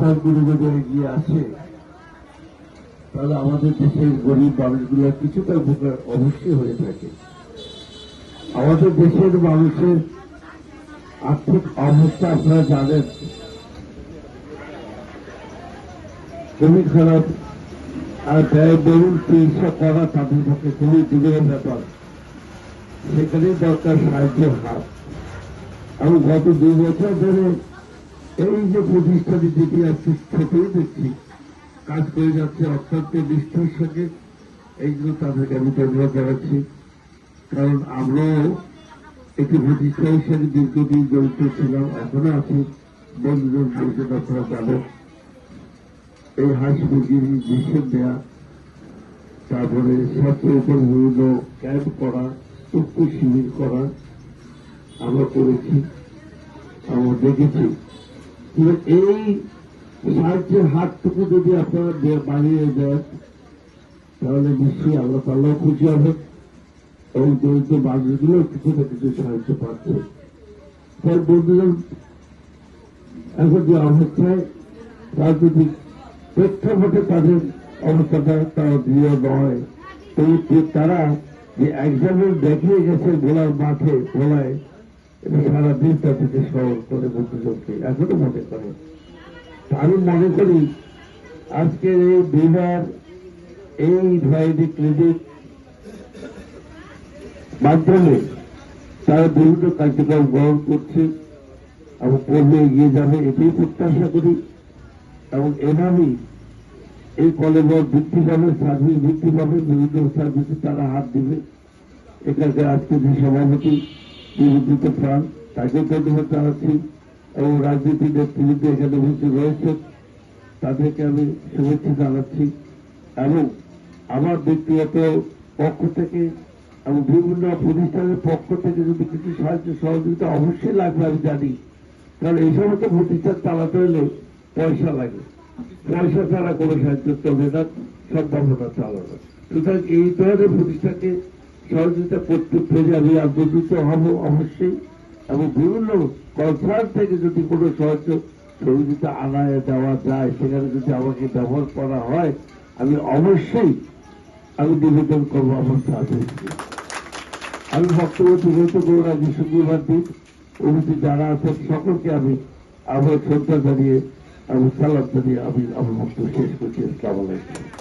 স্তরগুলো যদি এগিয়ে আসে তাহলে আমাদের দেশের গরিব মানুষগুলো কিছুটা উপকার অবশ্যই হয়ে থাকে। আমাদের দেশের মানুষের আর্থিক অবস্থা আপনারা জানেন। খুবই খারাপ আর ব্যয়বহুল চিকিৎসা করা তাদের পক্ষে খুবই দূরের ব্যাপার। সেখানেই দরকার সাহায্যের হাত আমি গত দুই বছর ধরে এই যে প্রতিষ্ঠানে যেটি আজকে ছোটই দেখছি। কাজ করে যাচ্ছে অত্যন্ত নিষ্ঠার সঙ্গে এইগুলো তাদেরকে আমি ধন্যবাদ জানাচ্ছি। কারণ আমরাও একটি প্রতিষ্ঠান হিসেবে দীর্ঘদিন জড়িত ছিলাম, এখনও আছি, বন্ধুজন বলছেন আপনারা জানেন। এই হাঁস মুরগির ইঞ্জেকশন দেওয়া তারপরে স্বাস্থ্যের উপর বিভিন্ন ক্যাম্প করা চক্ষু শিবির করা। আমরা করেছি, আমরা দেখেছি। এই সাহায্যের হাতটুকু যদি আপনারা বাড়িয়ে দেন, তাহলে নিশ্চয়ই আল্লাহ তাল্লাহ খুশি হবে। এবং দরিদ্র মানুষগুলো কিছু না কিছু সাহায্য পাচ্ছে। তাই বন্ধুজন এখন যে অবস্থায় রাজনৈতিক প্রেক্ষাপটে তাদের অবস্থাটা তারা দৃঢ় নয়। এই তারা যে এক্সামের দেখিয়ে গেছে ভোলার মাঠে ভোলায় এটা সারা দিন তাদেরকে স্মরণ করে বন্ধুজনকে এখনও মনে করে। আমি মনে করি। আজকের এই বিভার, এই ভাইডি ক্লিনিক মাধ্যমে তারা বিভিন্ন কার্যক্রম গ্রহণ করছে এবং করলে এগিয়ে যাবে এটাই প্রত্যাশা করি। এবং এভাবেই এই কলেবর বৃদ্ধি পাবে সার্ভিস বৃদ্ধি পাবে, বিভিন্ন সার্ভিসে তারা হাত দিবে। এখানকার আজকে যে সভাপতি নিবেদিত প্রাণ তাকে ধন্যবাদ জানাচ্ছি এবং রাজনীতির নেতৃবৃন্দ এখানে বসে রয়েছেন। তাদেরকে আমি শুভেচ্ছা জানাচ্ছি এবং আমার ব্যক্তিগত পক্ষ থেকে এবং বিভিন্ন প্রতিষ্ঠানের পক্ষ থেকে যদি কিছু সাহায্য সহযোগিতা অবশ্যই লাগবে আমি জানি। কারণ এই সমস্ত প্রতিষ্ঠান চালাতে হলে পয়সা লাগে। পয়সা ছাড়া কোনো সাহায্য চলবে না সম্ভাবনা চালানো। সুতরাং এই ধরনের প্রতিষ্ঠানকে সহযোগিতা করতে পেরে আমি আগ্রহিত হব অবশ্যই। এবং বিভিন্ন কনসার্ট থেকে যদি কোনো সাহায্য সহযোগিতা আনায় দেওয়া যায়, সেখানে যদি আমাকে ব্যবহার করা হয়, আমি অবশ্যই আমি নিবেদন করব আমার সাথে। আমি বক্তব্য বিরত করব না শুক্রবার দিন অনুষ্ঠিত যারা আছেন, সকলকে আমি আমার শ্রদ্ধা জানিয়ে, আমি সালাম জানিয়ে আমি আমার বক্তব্য শেষ করছি। আসসালামু আলাইকুম।